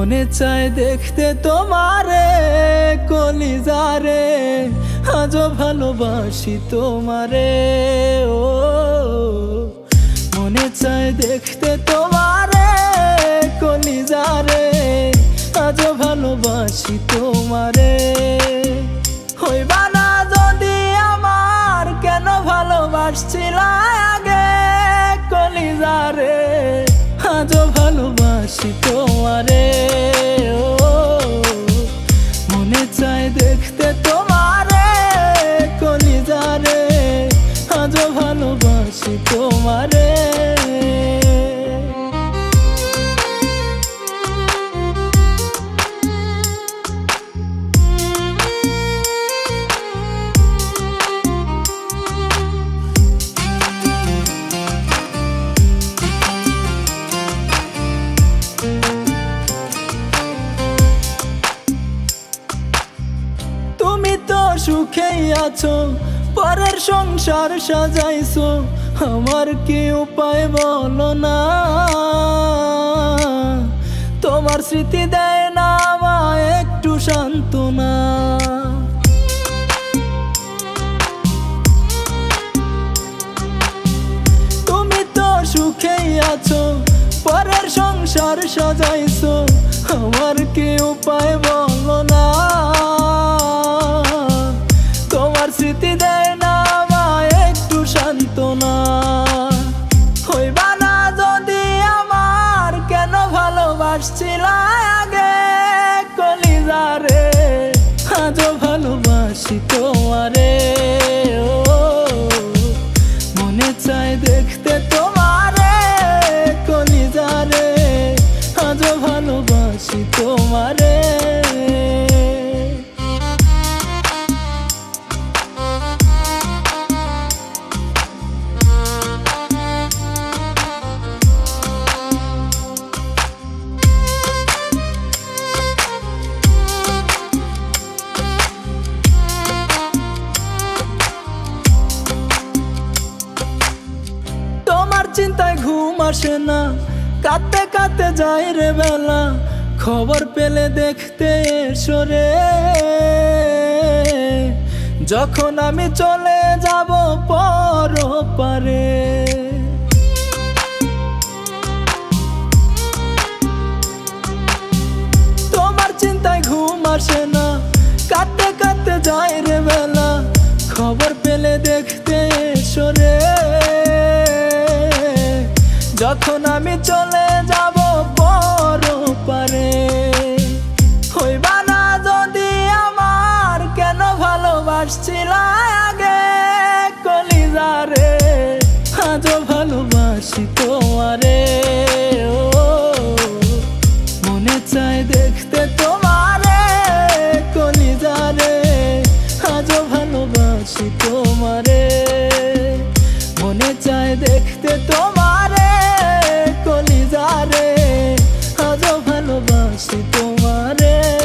মনে চায় দেখতে তোমারে, কলিজারে, আজও ভালোবাসি তোমারে, ও। মনে চায় দেখতে তোমারে, কলিজারে, আজও ভালোবাসি তোমারে। হইবা না যদি আমার, কেন ভালোবাসছিল আগে কলিজারে, আজও ভালোবাসি তোমারে ও মনে চায় দেখতে তোমারে কলিজারে আজও ভালোবাসি তোমারে। তুমি তো সুখেই আছো, পরের সংসার সাজাইছো, আমার কি উপায় বলো না? তোমার স্মৃতি দেয় না আমায় একটু সান্ত্বনা। তুমি তো সুখেই আছো, পরের সংসার সাজাইছো, আমার কি উপায় বলো না? আজও ভালোবাসি তোমারে ও। মনে চায় দেখতে তোমারে কলিজারে। আজও ভালোবাসি তোমারে। চিন্তায় ঘুম আসে না। কাঁদতে কাঁদতে যাই রে বেলা। খবর পেলে দেখতে সরে যখন আমি চলে যাব পর পারে। তোমার চিন্তায় ঘুম আসে না। কাঁদতে কাঁদতে যাই রে বেলা। খবর পেলে দেখতে আমি চলে যাব বড় পারে। হইবা না যদি আমার, কেন ভালোবাসছিল আগে কলিজারে? আজ ভালোবাসি তোমারে। ও, মনে চাই দেখতে তোমারে কলিজারে। আজ ভালোবাসি তোমারে। মনে চাই দেখতে তোমার তোমারে আজও ভালোবাসি তোমারে।